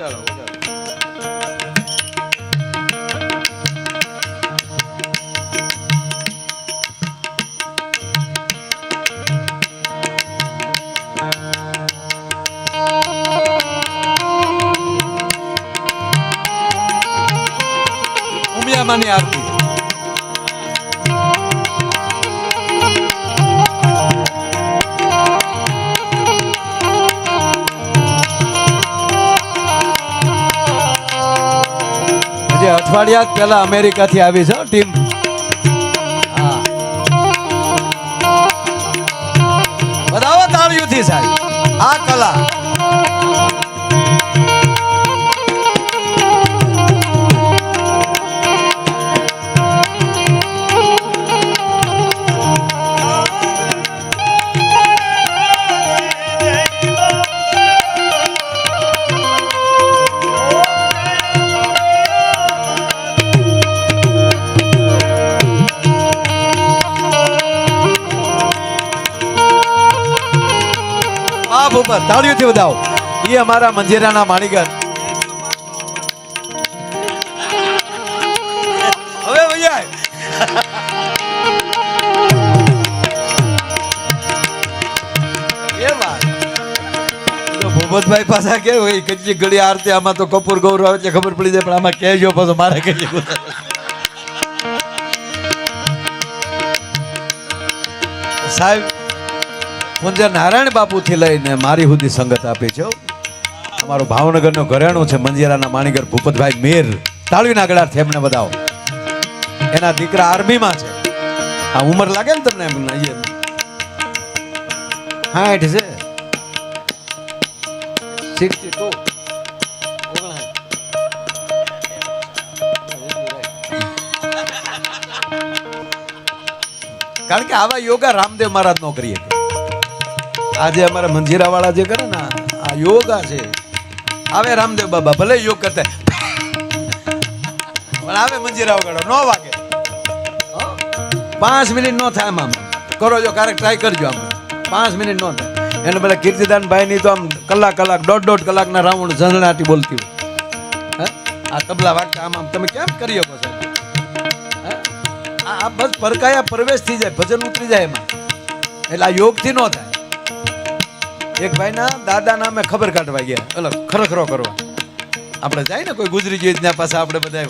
વગાડો ઉમિયામાની આરતી. અઠવાડિયા પહેલા અમેરિકાથી આવી છે ટીમ. બધાઓ તાળીઓથી સાહેબ આ કલા. તાળીઓથી વધાવો એ અમારા મંજેરાના માણીગર હવે ભૈયા ભૂપતભાઈ પાછા કે હોય, કેટલી ઘડી આરતી, આમાં તો કપૂર, ગૌરવ આવે છે ખબર પડી જાય, પણ આમાં કહેજો પાછો, મારે કહેજો. સાહેબ પૂંજ્ય નારાયણ બાપુથી લઈને મારી સુધી સંગત આપી છે. અમારો ભાવનગરનો ઘરેણું છે મંજીરાના માણીગર ભૂપતભાઈ મેર. તાળવીના ગળાથી એમને બતાવો એના દીકરા આર્મીમાં છે. આ ઉંમર લાગે ને તમને એમ હાઠ છે. Sixty two. કારણ કે આવા યોગા રામદેવ મહારાજ નો કરીએ આજે અમારા મંજીરા વાળા જે કરે ને, આ યોગા છે. આવે રામદેવ બાબા, ભલે યોગ કરતા આવે મંજીરા વગાડો નો વાગે? પાંચ મિનિટ નો થાય આમ કરો જો, ક્યારેક ટ્રાય કરજો આમ. પાંચ મિનિટ નો થાય. એને પેલા કીર્તિદાન ભાઈ ની તો આમ કલાક કલાક, દોઢ દોઢ કલાકના રાઉન્ડ ઝંઝણાટી બોલતી હોય? આ તબલા વાગતા આમ આમ. તમે કેમ કરી શકો સાહેબ આ બસ પરકાયા પ્રવેશ થઈ જાય, ભજન ઉતરી જાય એમાં. એટલે આ યોગથી ન થાય. એક ભાઈના દાદા નામે ખબર કાઢવા ગયા. એટલે ખરખરો કરવા આપણે જાય ને કોઈ ગુજરી ગઈ ત્યાં પાસે આપણે બધા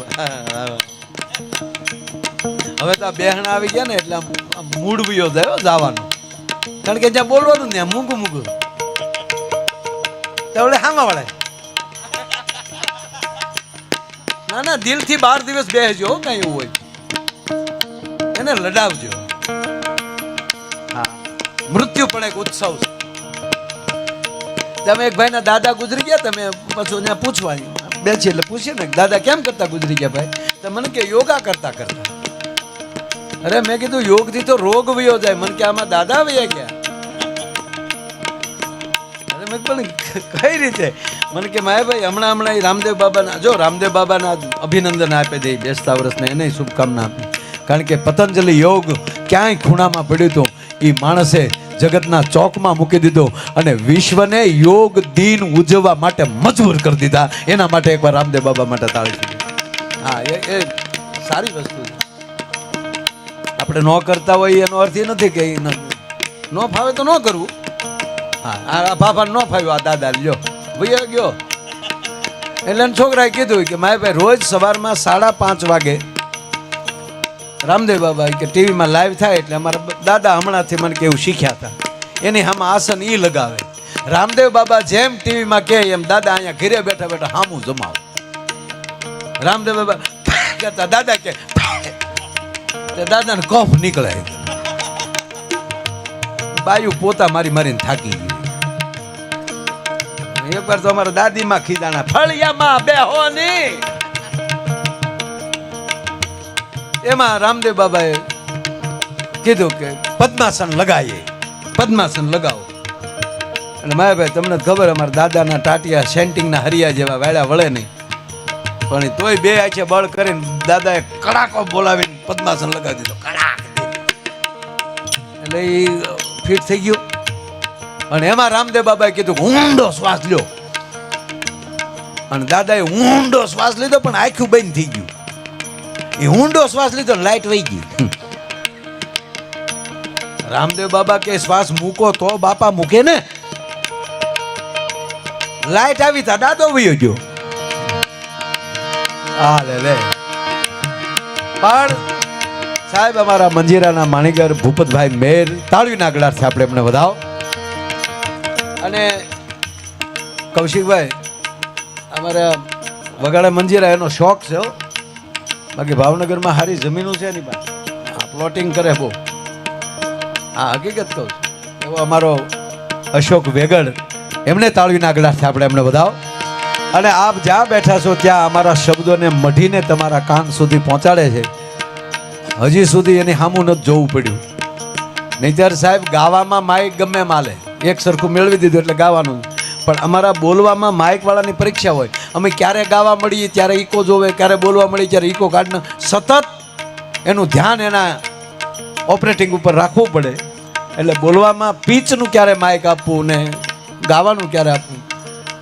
હવે તો આ આવી ગયા ને એટલે મૂડ વિયો થયો જવાનું. કારણ કે જ્યાં બોલવાનું ત્યાં મૂંગું મૂંગું. તવડે હામા વળે. ના ના, દિલથી બાર દિવસ બેસજો કાંઈ એવું હોય. એને લડાવજો. હા. મૃત્યુ પણ એક ઉત્સવ છે. તમે એક ભાઈના દાદા ગુજરી ગયા, તમે પછી ત્યાં પૂછવાની બેસી એટલે પૂછીએ ને, દાદા કેમ કરતા ગુજરી ગયા ભાઈ? તો મને કે યોગા કરતા કરતા. અરે મેં કીધું યોગથી તો રોગ વયો જાય, મને કે આમાં દાદા વયા ગયા. અરે મેં પણ કઈ રીતે? મને કે માય ભાઈ, હમણાં હમણાં ઈ રામદેવ બાબાના, જો રામદેવ બાબાના અભિનંદન આપે દે, બેસતા વર્ષને એને શુભકામના આપી. કારણ કે પતંજલિ યોગ ક્યાંય ખૂણામાં પડ્યું હતું એ માણસે જગતના ચોકમાં મૂકી દીધો અને વિશ્વને યોગ દિન ઉજવવા માટે મજબૂર કરી દીધા. એના માટે એકવાર રામદેવ બાબા માટે તાળી હા, એ એ સારી વસ્તુ છે. આપણે ન કરતા હોય એનો અર્થ એ નથી કે ન ફાવે તો ન કરવું. હા, આ ફાફા ન ફાવ્યું, આ દાદા, લ્યો. ભૈયા, ગયો. એટલે છોકરાએ કીધું કે, માય ભાઈ, રોજ સવારમાં સાડા પાંચ વાગે રામદેવ બાબા કે ટીવીમાં લાઈવ થાય એટલે અમારા દાદા હમણાંથી મને કેવું શીખ્યા હતા. એની આમાં આસન ઈ લગાવે. રામદેવ બાબા જેમ ટીવીમાં કહે એમ દાદા અહીંયા ઘરે બેઠા બેઠા હામું જમાવ. રામદેવ બાબા કહેતા, દાદા કે દાદાને કફ નીકળે. બાયુ પોતા મારી મારીને થાકી ગઈ. એકવાર તો અમારા દાદીમાં ખીદાણા ફળિયામાં બેહો એમાં રામદેવ બાબાએ કીધું કે પદ્માસન લગાવીએ પદ્માસન લગાવો. અને માયાભાઈ તમને ખબર અમારા દાદાના ટાટિયા સેન્ટિંગના હરિયા જેવા વાળા વળે નહીં. પણ તોય બે આંખે બળ કરીને દાદાએ કડાકો બોલાવીને પદ્માસન લગાવી દીધો. કડાક એટલે એ ફિટ થઈ ગયો. અને એમાં રામદેવ બાબાએ કીધું ઊંડો શ્વાસ લ્યો. અને દાદાએ ઊંડો શ્વાસ લીધો પણ આખું બંધ થઈ ગયું. એ ઊંડો શ્વાસ લીધો લાઈટ વહી ગઈ. રામદેવ બાબા કે શ્વાસ મૂકો તો બાપા મૂકે ને. લાઈટ આવી તા દાદો વયો ગયો. આ લે લે. પણ સાહેબ અમારા મંજીરાના માણીગર ભૂપતભાઈ મેર તાળીના ગળાથી આપણે એમને વધાવો. અને કૌશિકભાઈ અમારા વગાડા મંજીરા એનો શોખ છે હો. બાકી ભાવનગરમાં સારી જમીનો છે એની પાસે. આ પ્લોટિંગ કરે બહુ. હા હકીકત કહું છું. એવો અમારો અશોક વેગડ એમને તાળીના ગળાથી આપણે એમને વધાવો. અને આપ જ્યાં બેઠા છો ત્યાં અમારા શબ્દોને મઢીને તમારા કાન સુધી પહોંચાડે છે. હજી સુધી એની સામું નથી જોવું પડ્યું. નહીતર સાહેબ, ગાવામાં માઇક ગમે માલે. એક સરખું મેળવી દીધું એટલે ગાવાનું. પણ અમારા બોલવામાં માઇકવાળાની પરીક્ષા હોય. અમે ક્યારે ગાવા મળીએ, ત્યારે ઈકો જોવે, ક્યારે બોલવા મળીએ, ત્યારે ઈકો કાઢને સતત એનું ધ્યાન એના ઓપરેટિંગ ઉપર રાખવું પડે. એટલે બોલવામાં પીચનું ક્યારે માઇક આપવું ને ગાવાનું ક્યારે આપવું,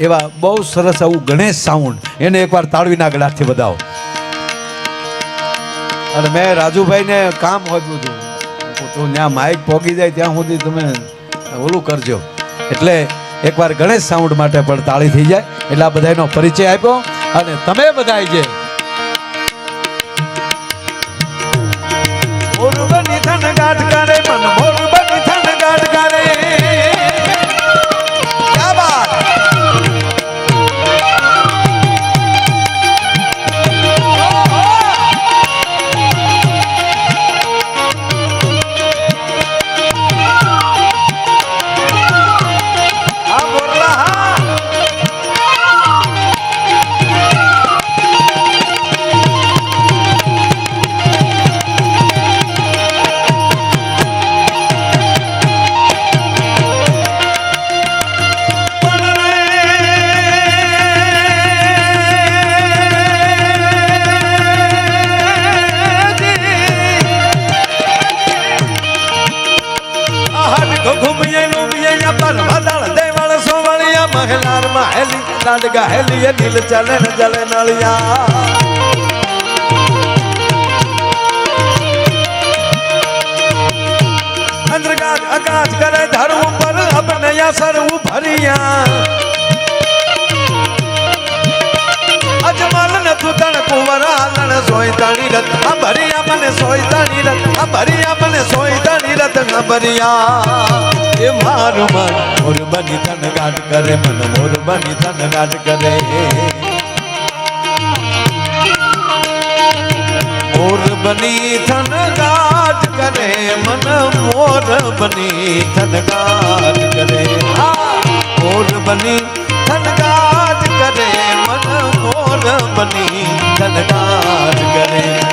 એવા બહુ સરસ આવું ગણેશ સાઉન્ડ એને એકવાર તાળવીના ગળાથી વધાવો. અને મેં રાજુભાઈને કામ હોતું. હતું તો ત્યાં માઇક પોગી જાય ત્યાં સુધી તમે ઓલું કરજો. એટલે એકવાર ગણેશ સાઉન્ડ માટે પણ તાળી થઈ જાય. એટલે આ બધાનો પરિચય આપ્યો અને તમે બધા જે જલે નળિયા અંધકાર આકાશ કરે ધરવું પર અબનયા સરવું ભરિયા અજમલ ન તું તણ કુંવર હાલણ સોય તાણી આ ભરિયા મને સોય તણી આ ભરિયા મને સોય તણી રત ન ભરિયા એ મારું મન મોર બની તન ગાટ કરે મન મોર બની તન ગાટ કરે મોર બની થન ગાટ કરે, મન મોર બની થન ગાટ કરે. મોર બની થન ગાટ કરે, મન મોર બની થન ગાટ કરે.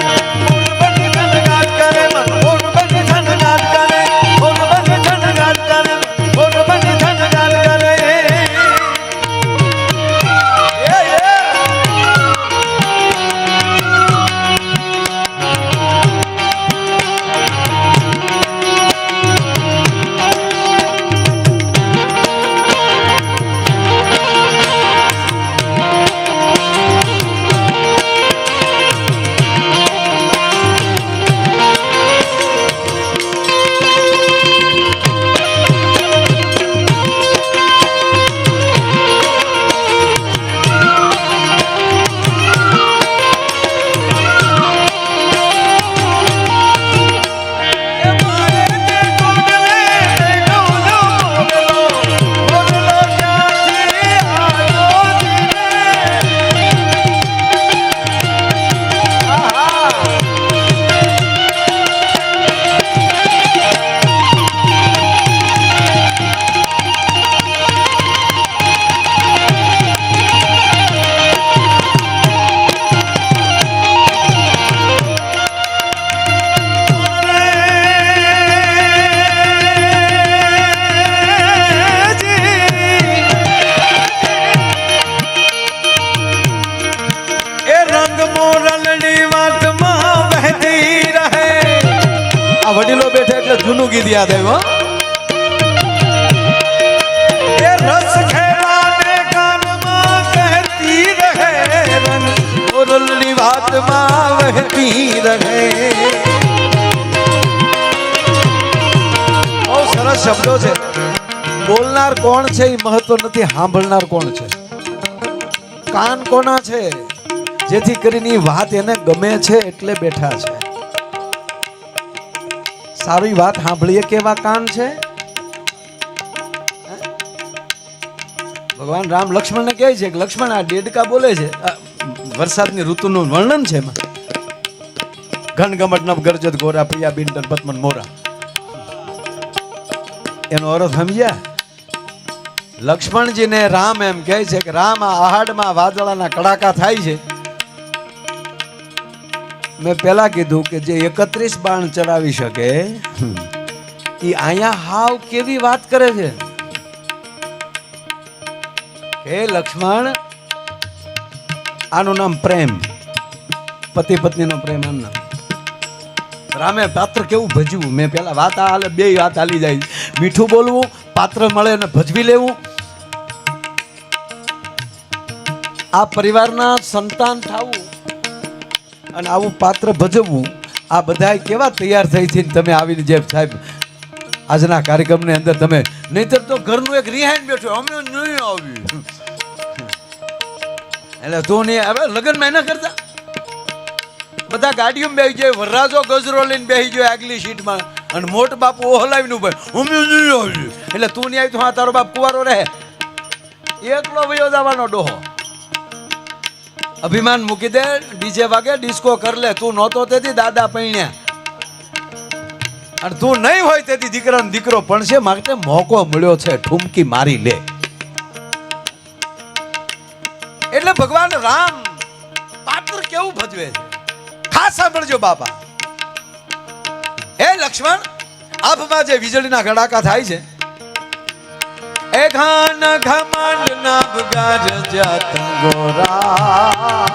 યાદ આવ્યો બહુ સરસ શબ્દો છે. બોલનાર કોણ છે એ મહત્વ નથી, સાંભળનાર કોણ છે? કાન કોના છે? જેથી કરીને વાત એને ગમે છે એટલે બેઠા છે. સારી વાત સાંભળીએ કેવા કાન છે? ભગવાન રામ લક્ષ્મણને કહે છે કે લક્ષ્મણ આ ડેડકા બોલે છે વરસાદની ઋતુનું વર્ણન છે એમાં. ઘનગમટ નવ ગરજત ગોરા પ્રિયા બિંટન પદ્મન મોરા. એનો અર્થ સમજ્યા? લક્ષ્મણજીને રામ એમ કહે છે કે રામ આ આહાડમાં વાદળાના કડાકા થાય છે. મેં પહેલા કીધું કે જે એકત્રીસ બાણ ચડાવી શકે એ અહીંયા હાવ કેવી વાત કરે છે? હે લક્ષ્મણ, આનું નામ પ્રેમ. પતિ પત્નીનો પ્રેમ આનું નામ રામે પાત્ર કેવું ભજવું મેં પેલા વાત હાલે બે વાત હાલી જાય. મીઠું બોલવું, પાત્ર મળે અને ભજવી લેવું. આ પરિવારના સંતાન થવું. અને આવું પાત્ર ભજવવું, આ બધાય કેવા તૈયાર થઈ છે તમે આવીને જે સાહેબ આજના કાર્યક્રમની અંદર તમે, નહીતર તો ઘરનું એક રિહાઈન બેઠું, અમે નહીં આવ્યું એટલે તું નહીં હવે લગ્નમાં એના કરતા? બધા ગાડીઓમાં બેસી જાય, વરરાજો ગજરો લઈને બેસી જાય આગલી સીટમાં, અને મોટ બાપુ હલાવીને ઊભા અમે નહીં આવ્યું એટલે તું નહીં આવી તો હા તારો બાપ કુવારો રહે. એકલો વયો જવાનો ડોહો. અભિમાન મૂકી દે, ડીજે વાગે, ડિસ્કો કર લે. તું નહોતો તેથી દાદા પૈણ્યા. અને તું નહીં હોય તેથી દીકરાનો દીકરો છે માટે મોકો મળ્યો છે, ઠુમકી મારી લે. એટલે ભગવાન રામ પાત્ર કેવું ભજવે છે? ખાસ સાંભળજો બાપા. હે લક્ષ્મણ આભમાં જે વીજળીના ગડાકા થાય છે. એ ઘાન ઘમંડ ના બગાર જાત ગોરા.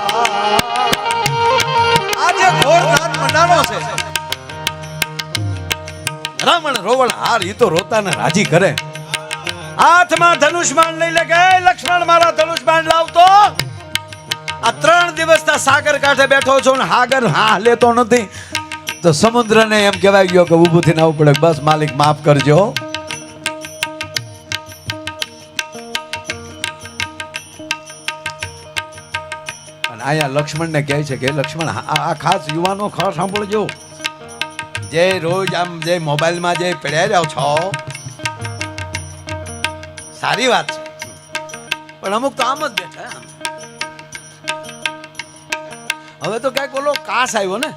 રાવણ હાર, ઈ તો રોતાને રાજી કરે. હાથમાં ધનુષબાણ લઈ લે કે લક્ષ્મણ મારા ધનુષબાણ લાવતો. આ ત્રણ દિવસના સાગર કાંઠે બેઠો છો ને હાગર હા લેતો નથી. તો સમુદ્રને એમ કહેવાય ગયો કે ઊભું થઈને ના પડે. બસ માલિક માફ કરજો. અહીંયા લક્ષ્મણને કહે છે કે, લક્ષ્મણ, આ ખાસ યુવાનો ખાસ સાંભળજો. જે રોજ આમ જે મોબાઈલમાં જે પડ્યા જાઓ છો, સારી વાત છે. પણ અમુક તો આમ જ બેઠા. હવે તો ક્યાંક ઓલો કાસ આવ્યો ને,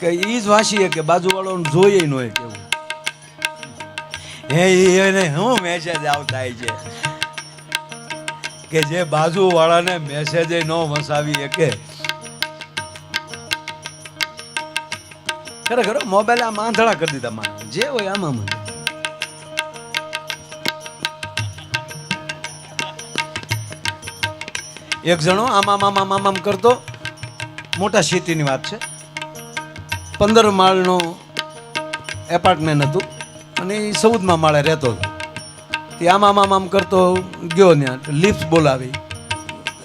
કે ઈ જ વાંચીએ કે બાજુવાળો જોઈએ ન હોય કેવું. હે એને હું મેસેજ આવતા છે. કે જે બાજુવાળાને મેસેજ ન વસાવી શકે. ખરેખર મોબાઈલ આમ આંધળા કરી દીધા માણસ. જે હોય આમાં મને એક જણો આમ આમ આમ કરતો. મોટા સિટીની વાત છે. પંદર માળનું એપાર્ટમેન્ટ હતું. અને એ ચૌદમાં માળે રહેતો હતો. તે આમ આમ આમ આમ કરતો ગયો ત્યાં લિફ્ટ બોલાવી.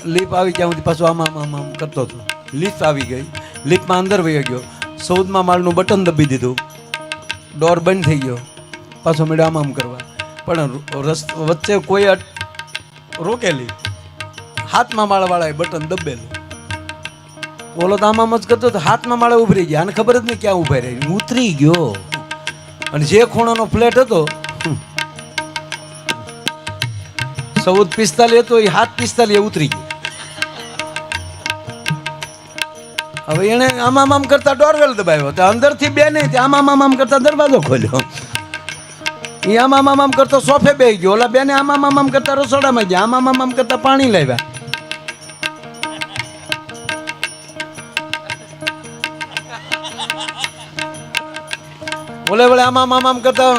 લિફ્ટ આવી ત્યાં સુધી પાછું આમ આમ આમ આમ કરતો હતો. લિફ્ટ આવી ગઈ. લિફ્ટમાં અંદર વહી ગયો. ચૌદમાં માળનું બટન દબી દીધું. ડોર બંધ થઈ ગયો. પાછો મેળો આમ આમ કરવા. પણ વચ્ચે કોઈ રોકેલી. હાથમાં માળાવાળાએ બટન દબેલું. બોલો તો આમ આમ જ કરતો હતો. હાથમાં માળે ઉભરી ગયા. અને ખબર જ નહીં ક્યાં ઊભા રહી ઉતરી ગયો. અને જે ખૂણાનો ફ્લેટ હતો ચૌદ પિસ્તાલીસ હતો, એ હાથ પિસ્તાલીસ ઉતરી ગયું હવે એને આમામ આમ કરતા ડોરવેલ દબાવ્યો તો અંદરથી બે નહીં, તે આમામ આમ કરતા દરવાજો ખોલ્યો. એ આમામ આમ કરતો સોફે બે ગયો. ઓલા બેને આમામ આમ કરતા રસોડામાં ગયા. આમામ આમ કરતા પાણી લાવ્યા. ઓલે વળે આમામ આમ આમ આમ કરતા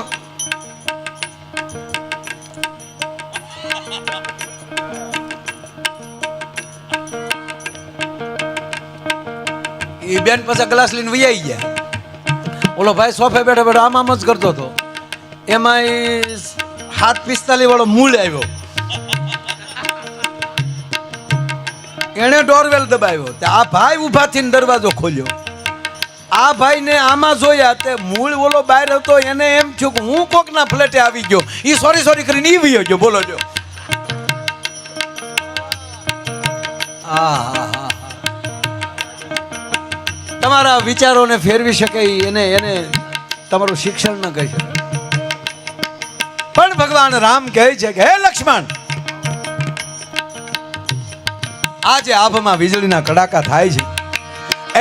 બેન પાછા ગ્લાસ લઈને વૈયાઈ ગયા. ઓલો ભાઈ સોફે બેઠો બેઠો આમ આમ જ કરતો હતો. એમાં હાથ પિસ્તાલીસ વાળો મૂળ આવ્યો. એણે ડોરવેલ દબાવ્યો. તે આ ભાઈ ઊભા થઈને દરવાજો ખોલ્યો. આ ભાઈને આમાં જોયા તે મૂળ ઓલો બહાર હતો એને એમ થયું કે હું કોકના ફ્લેટે આવી ગયો. એ સોરી સોરી કરીને ઈ વયો ગયો. બોલો જો. આ તમારા વિચારોને ફેરવી શકે એને એને તમારું શિક્ષણ ન કહી શકે. પણ ભગવાન રામ કહે છે કે, હે લક્ષ્મણ, આજે આભમાં વીજળીના કડાકા થાય છે.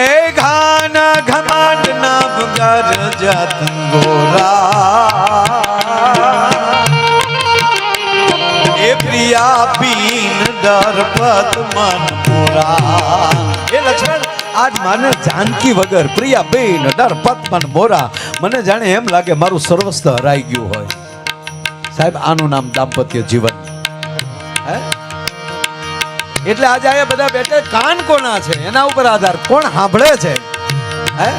એ ઘાન ઘમાંડ ના ભગર જાત ગોરા. એ પ્રિયા પીન ડરપત મન પુરા. એ લક્ષ્મણ આજ મને જાનકી વગર પ્રિયા બેન ડર મન મોરા. મને જાણે એમ લાગે મારું સર્વસ્થ હરાઈ ગયું હોય. સાહેબ, આનું નામ દાંપત્ય જીવન. હે? એટલે આજે આ બધા બેઠે, કાન કોના છે? એના ઉપર આધાર. કોણ સાંભળે છે? હે?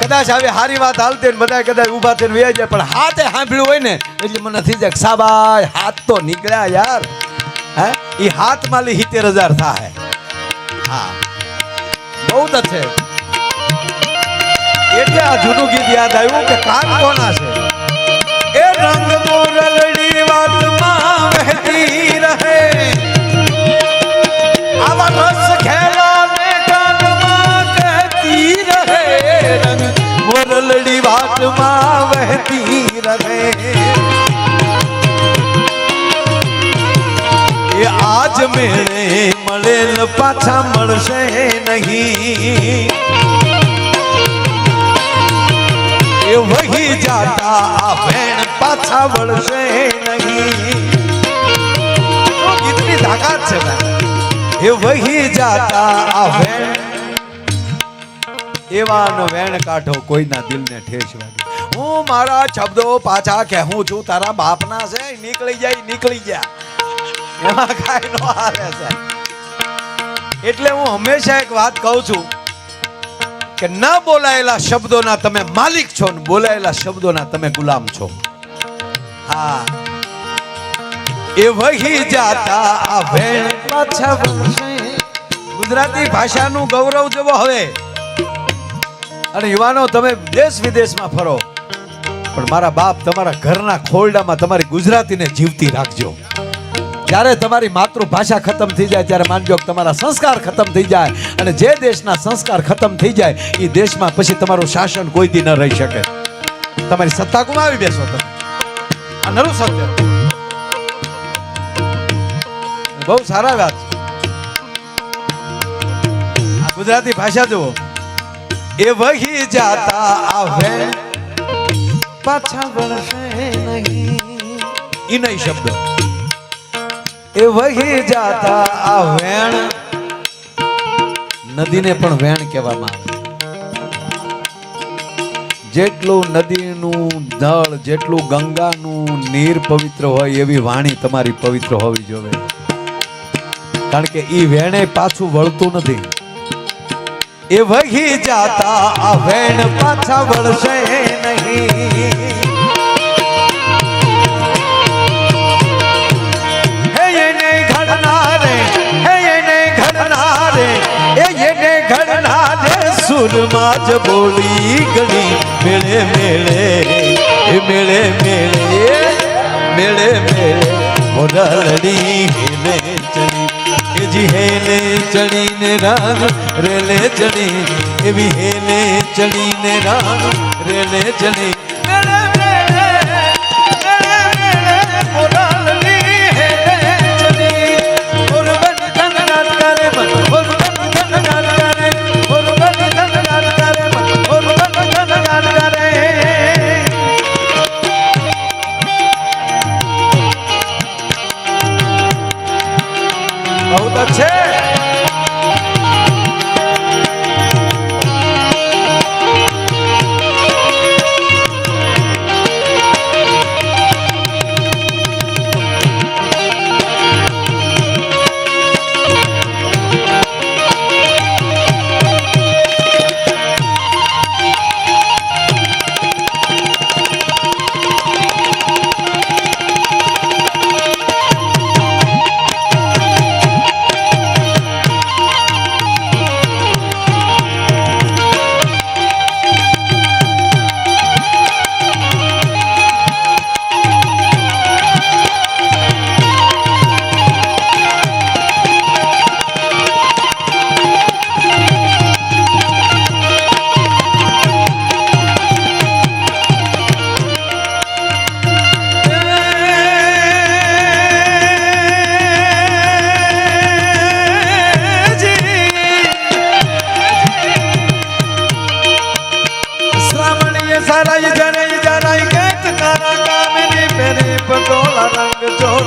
કદાચ આવી હારી વાત હાલતી ને બધા કદાચ ઊભા થઈને વ્યાઈ જાય, પણ હાથે સાંભળ્યું હોય ને, એટલે મને થઈ જાય સાબાય, હાથ તો નીકળ્યા યાર. હે? એ હાથ માલી સિત્તેર હજાર થાય. હા. બહુ જ છે. એટલે આ જૂનું ગીત યાદ આવ્યું કે કાન કોના છે? એ રંગ મોરલડી વાતમાં વહેતી રહે. આવા કહેતી રહે. રંગ મોરલડી વાતમાં વહેતી રહે. એ આજ મેળે મળેલ પાછા મળશે નહીં એ વહી જાતા આ ભેણ પાછા વળશે નહીં કેટલી તાકાત છે એ વહી જાતા આ વેણ એવાનો વેણ કાઢો કોઈના દિલને ઠેસ વાગે હું મારા શબ્દો પાછા કહેવું છું, તારા બાપના છે, નીકળી જાય, નીકળી ગયા એમાં કાંઈ નો હારે છે એટલે હું હંમેશા એક વાત કહું છું કે ન બોલાયેલા શબ્દોના તમે માલિક છો ને બોલાયેલા શબ્દોના તમે ગુલામ છો. હા. એ વહી જાતા આ વેણ પાછા વળશે. ગુજરાતી ભાષાનું ગૌરવ જવો હવે. અને યુવાનો, તમે દેશ વિદેશમાં ફરો. પણ મારા બાપ તમારા ઘરના ખોરડામાં તમારી ગુજરાતીને જીવતી રાખજો. જ્યારે તમારી માતૃભાષા ખતમ થઈ જાય, ત્યારે માનજો તમારા સંસ્કાર ખતમ થઈ જાય અને જે દેશના સંસ્કાર ખતમ થઈ જાય એ દેશમાં પછી તમારું શાસન કોઈ દી ન રહી શકે. તમારી સત્તા ગુમાવી બેસો તમે. આ નરું સત્ય બહુ સારા વાત. ગુજરાતી ભાષા જુઓ. એ વહી જાતા આવે. પાછા વળશે નહીં. એ નહીં શબ્દ. એ વહી જાતા આ વેણ. નદીને પણ વેણ કહેવામાં આવે જેટલું નદીનું જળ, જેટલું ગંગાનું નીર પવિત્ર હોય એવી વાણી તમારી પવિત્ર હોવી જોઈએ. કારણ કે ઈ વેણે પાછું વળતું નથી. એ વહી જાતા આ વેણ પાછા વળશે નહીં. સુરમાં જ બોલી ગળી મેળે મેળે મેળે મેળે મેળે મેળે. મોડલડી હેલે ચડી. એજી હેલે ચડીને રાગ રેલે ચડી. એવી હેલે ચડીને રાગ રેલે ચડી. મેળે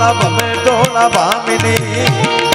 ભોળા ભમે ઢોળા ભામિની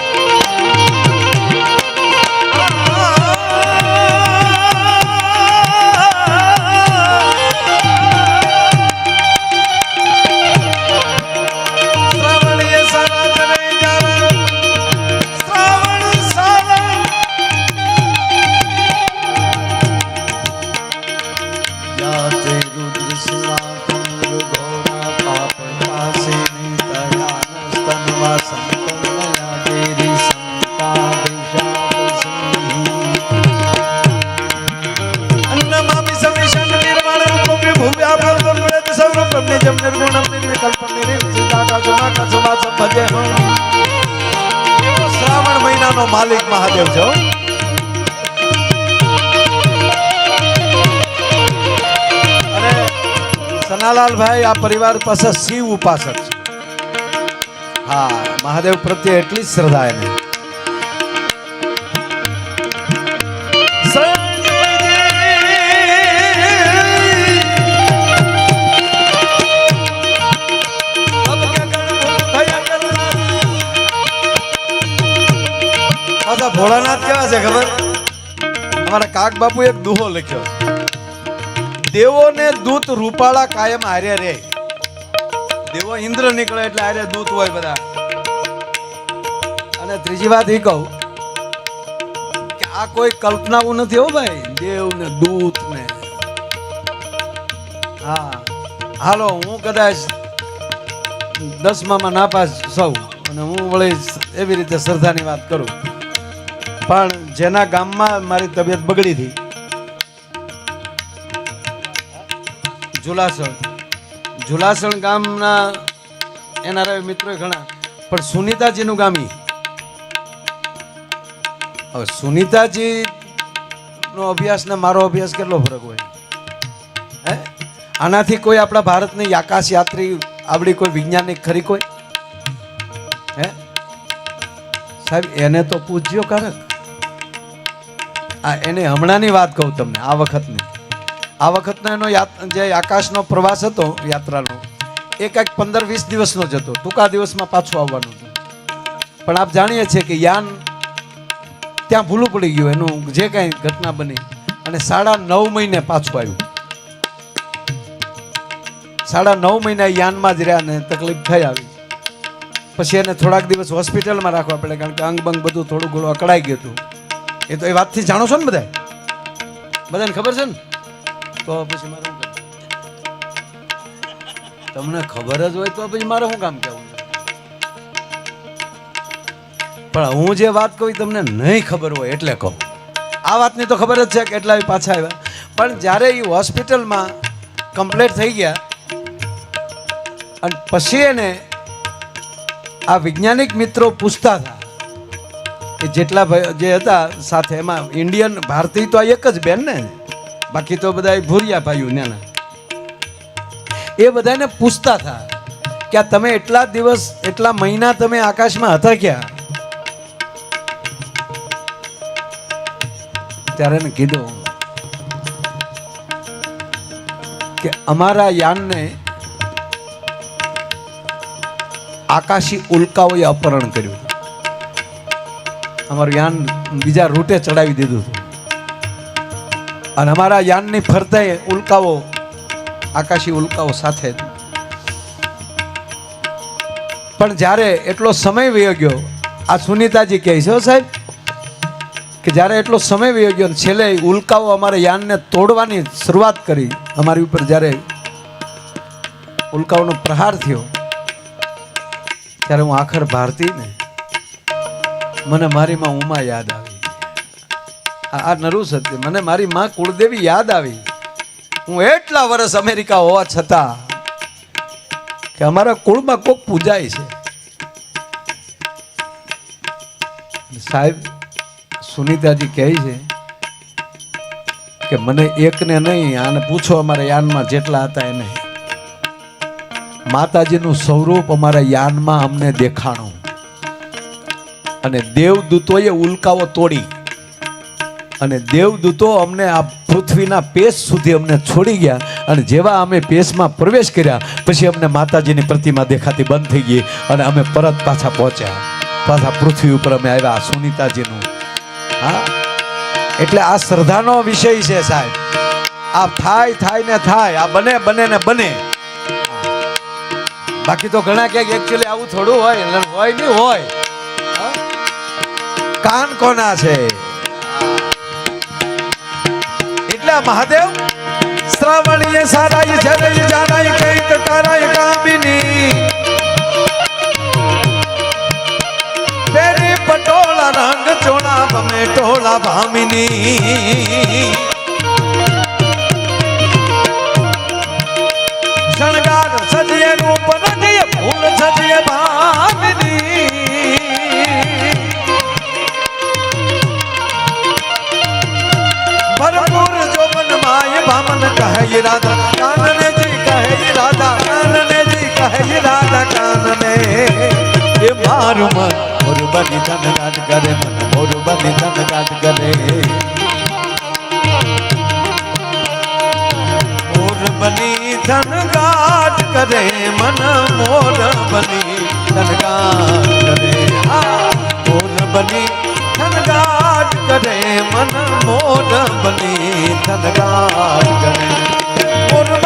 મહિનાનો માલિક મહાદેવ છો. અને સનાલાલભાઈ, આ પરિવાર પાસે શિવ ઉપાસક છે હા, મહાદેવ પ્રત્યે એટલી જ શ્રદ્ધા એને ભોળાનાથ કેવા છે ખબર? અમારા કાક બાપુ એક દુહો લખ્યો. દેવોને દૂત રૂપાળા કાયમ હારે રે. દેવો ઇન્દ્ર નીકળે એટલે હારે દૂત હોય બધા. અને ત્રીજી વાત એ કહું કે આ કોઈ કલ્પનાઓ નથી હો ભાઈ. દેવ ને દૂત ને હા. હાલો, હું કદાચ દસમામાં નાપાસ સૌ અને હું વળી એવી રીતે શ્રદ્ધાની વાત કરું. પણ જેના ગામમાં મારી તબિયત બગડી હતી. જુલાસણ. જુલાસણ ગામના એના રહે મિત્રો ઘણા, પણ સુનીતાજીનું ગામ હવે સુનિતાજી નો અભ્યાસ ને મારો અભ્યાસ કેટલો ફરક હોય? હે? આનાથી કોઈ આપણા ભારતની આકાશ યાત્રી આવડી કોઈ વૈજ્ઞાનિક ખરી કોઈ? હે? સાહેબ, એને તો પૂછ્યો કારક. આ એને હમણાંની વાત કહું તમને, આ વખતની. આ વખતનો એનો જે આકાશનો પ્રવાસ હતો યાત્રાનો, એ કંઈક પંદર વીસ દિવસનો જ હતો. ટૂંકા દિવસમાં પાછું આવવાનું હતું. પણ આપ જાણીએ છીએ કે યાન ત્યાં ભૂલું પડી ગયું, એનું જે કાંઈ ઘટના બની. અને સાડા નવ મહિને પાછું આવ્યું. સાડા નવ મહિના યાનમાં જ રહ્યા ને તકલીફ થઈ આવી. પછી એને થોડાક દિવસ હોસ્પિટલમાં રાખવા પડે, કારણ કે અંગ બંગ બધું થોડું ઘણું અકળાઈ ગયું હતું. એ તો એ વાતથી જાણો છો ને બધા? બધાને ખબર છે ને? તો પછી મારે તમને ખબર જ હોય તો પછી મારે શું કામ કહેવું? પણ હું જે વાત કહું તમને નહીં ખબર હોય એટલે કહું. આ વાતની તો ખબર જ છે કે એટલા પાછા આવ્યા. પણ જ્યારે એ હોસ્પિટલમાં કમ્પ્લેટ થઈ ગયા અને પછી એને આ વૈજ્ઞાનિક મિત્રો પૂછતા હતા કે જેટલા જે હતા સાથે એમાં ઇન્ડિયન ભારતીય તો આ એક જ બેન ને. બાકી તો બધા ભૂરિયા ભાઈઓ નાના. એ બધાને પૂછતા હતા કે આ તમે એટલા દિવસ, એટલા મહિના તમે આકાશમાં હતા ક્યાં ત્યારે એને કીધું કે અમારા યાનને આકાશી ઉલ્કાઓએ અપહરણ કર્યું. અમારું યાન બીજા રૂટે ચડાવી દીધું હતું અને અમારા યાનની ફરતે ઉલ્કાઓ, આકાશી ઉલ્કાઓ સાથે. પણ જ્યારે એટલો સમય વયો ગયો, આ સુનીતાજી કહે છે સાહેબ, કે જ્યારે એટલો સમય વયો ગયો છેલ્લે ઉલ્કાઓ અમારે યાનને તોડવાની શરૂઆત કરી, અમારી ઉપર જ્યારે ઉલ્કાઓનો પ્રહાર થયો, ત્યારે હું આખર ભારતી ને મને મારી માં ઉમા યાદ આવી. આ નરુ સત્ય. મને મારી માં કુળદેવી યાદ આવી. હું એટલા વર્ષ અમેરિકા હોવા છતાં કે અમારા કુળમાં કોક પૂજાય છે. સાહેબ, સુનીતાજી કહે છે કે મને એકને નહીં, આને પૂછો અમારા યાનમાં જેટલા હતા એને માતાજીનું સ્વરૂપ અમારા યાનમાં અમને દેખાણું. અને દેવદૂતોએ ઉલ્કાઓ તોડી. અને દેવદૂતો અમને આ પૃથ્વીના પેશ સુધી અમને છોડી ગયા અને જેવા અમે પેશમાં પ્રવેશ કર્યા, પછી અમને માતાજીની પ્રતિમા દેખાતી બંધ થઈ ગઈ અને અમે પરત પાછા પહોંચ્યા. પાછા પૃથ્વી ઉપર અમે આવ્યા સુનિતાજીનું. હા? એટલે આ શ્રદ્ધાનો વિષય છે સાહેબ. આ થાય થાય ને થાય, આ બને બને ને બને. બાકી તો ઘણા ક્યાંક એકચ્યુઅલી આવું થોડું હોય હોય નહીં હોય? કાન કોના છે? એટલે આ મહાદેવ શ્રાવણીય સારાય જરય જાનાય કૈત તારાય કામિની તેરી પટોળા રંગ ચોળા ભમે ટોળા ભામિની. શણગાર સજીએ રૂપ નજીએ ફૂલ સજીએ ભામિની કહે રાધા કાનને જી કહે રાધા કાનને જી કહે રાધા કાનને એ મારું મન મોર બની ધન ગાટ કરે મન મોર બની ધન ગાટ કરે મોર બની ધન ગાટ કરે મન મોર બની ધન ગાટ કરે હા મોર બની ધન ગાટ કરે મન મોર બની ધન ગાટ por